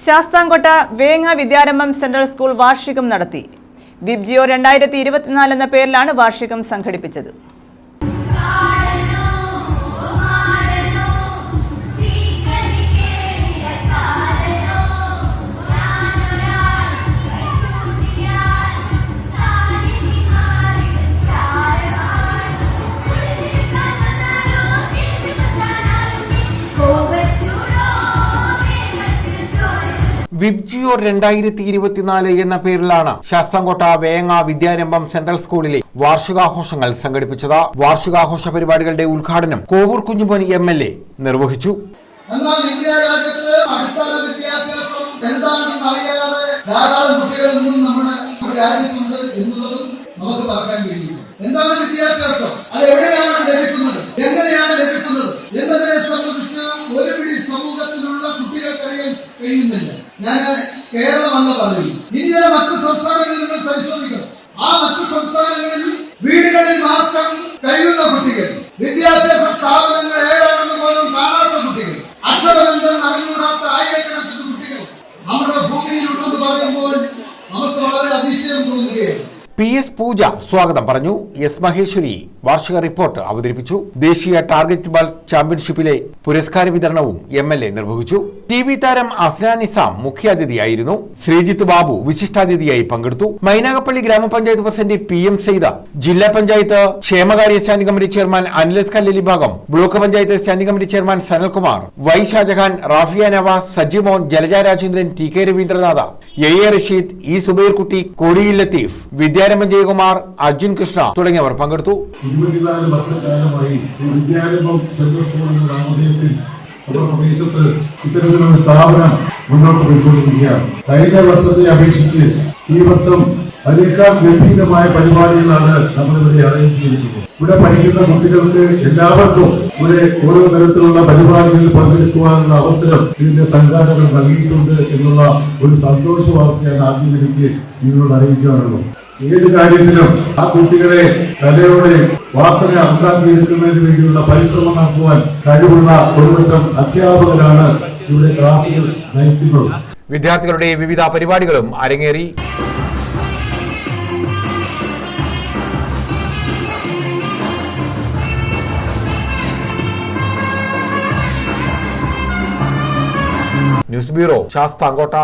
Sasthamkotta Venga Vidyarambham central school വാർഷികം നടത്തി. വിബ്ജിയോ രണ്ടായിരത്തി ഇരുപത്തിനാല് എന്ന പേരിലാണ് വാർഷികം സംഘടിപ്പിച്ചത്. വിബ്ജിയോ രണ്ടായിരത്തി ഇരുപത്തിനാല് എന്ന പേരിലാണ് ശാസ്താംകോട്ട വേങ്ങ വിദ്യാരംഭം സെൻട്രൽ സ്കൂളിലെ വാർഷികാഘോഷങ്ങൾ സംഘടിപ്പിച്ചത്. വാർഷികാഘോഷ പരിപാടികളുടെ ഉദ്ഘാടനം Kovoor Kunjumon M L A നിർവഹിച്ചു. എന്നാൽ ഇന്ത്യ രാജ്യത്ത് അടിസ്ഥാന അറിയാതെ ധാരാളം കുട്ടികൾ ഇന്നും നമ്മുടെ രാജ്യത്തുണ്ട് എന്നുള്ളതും നമുക്ക് പറക്കാൻ കഴിയില്ല. എന്താണ് വിദ്യാഭ്യാസം? അത് എവിടെയാണ് ലഭിക്കുന്നത്? എങ്ങനെയാണ് ലഭിക്കുന്നത്? എന്നതിനെ സംബന്ധിച്ച് ഒരു പിടി സമൂഹത്തിലുള്ള കുട്ടികൾക്കറിയാൻ കഴിയുന്നില്ല. ഞാൻ കേരളമല്ല പറയുന്നു ഇന്ത്യയിലെ മറ്റ് സംസ്ഥാനങ്ങളിൽ നിങ്ങൾ പരിശോധിക്കണം. ആ മറ്റ് സംസ്ഥാനങ്ങളിൽ വീടുകളിൽ മാത്രം കഴിയുന്ന കുട്ടികൾ വിദ്യാഭ്യാസ സ്ഥാപനങ്ങൾ ഏതാണെന്ന് പോലും കാണാത്ത കുട്ടികൾ അക്ഷരബന്ധം അറിഞ്ഞുകൂടാത്ത ആയിരക്കണക്കിന് പി എസ് പൂജ സ്വാഗതം പറഞ്ഞു. എസ് മഹേശ്വരി വാർഷിക റിപ്പോർട്ട് അവതരിപ്പിച്ചു. ദേശീയ ടാർഗറ്റ് ബാൾ ചാമ്പ്യൻഷിപ്പിലെ പുരസ്കാര വിതരണവും എം എൽ എ നിർവഹിച്ചു. ടി വി താരം അസ്നാ നിസാം മുഖ്യാതിഥിയായിരുന്നു. ശ്രീജിത്ത് ബാബു വിശിഷ്ടാതിഥിയായി പങ്കെടുത്തു. മൈനാഗപ്പള്ളി ഗ്രാമപഞ്ചായത്ത് പ്രസിഡന്റ് പി എം സെയ്ത ജില്ലാ പഞ്ചായത്ത് ക്ഷേമകാര്യ സ്റ്റാൻഡിംഗ് കമ്മിറ്റി ചെയർമാൻ അനിലസ് കല്ലലി ഭാഗം block panchayat standing committee chairman Sanalkumar Y Shajahan Rafia Navas Sajimon Jalaja Rajendran T K Ravindranatha A A Rasheed E Subairkutty Kodiyil Latheef Vidyarambham Jayakumar Arjun Krishna തുടങ്ങിയവർ പങ്കെടുത്തു. ഇരുപത്തിനാല് സ്ഥാപനം മുന്നോട്ട് കഴിഞ്ഞ വർഷത്തെ അപേക്ഷിച്ച് ഈ വർഷം അതിനേക്കാൾ ഗംഭീരമായ പരിപാടികളാണ് നമ്മളിവിടെ അറേഞ്ച് ചെയ്തിരിക്കുന്നത്. ഇവിടെ പഠിക്കുന്ന കുട്ടികൾക്ക് എല്ലാവർക്കും ഇവിടെ ഓരോ തരത്തിലുള്ള പരിപാടികളിൽ പങ്കെടുക്കുവാനുള്ള അവസരം ഇതിന്റെ സംഘാടകർ നൽകിയിട്ടുണ്ട് എന്നുള്ള ഒരു സന്തോഷ വാർത്തയാണ് ആദ്യം എനിക്ക് നിങ്ങളോട് അറിയിക്കാനുള്ളത്. ഏത് കാര്യത്തിലും ആ കുട്ടികളെ കലയോടെ വാസന ഉണ്ടാക്കിയെടുക്കുന്നതിന് വേണ്ടിയുള്ള പരിശ്രമം നടത്തുവാൻ കഴിവുള്ള ഒരുവട്ടം അധ്യാപകരാണ് ഇവിടെ ക്ലാസുകൾ നയിക്കുന്നത്. വിദ്യാർത്ഥികളുടെ വിവിധ പരിപാടികളും അരങ്ങേറി. News bureau Sasthamcotta.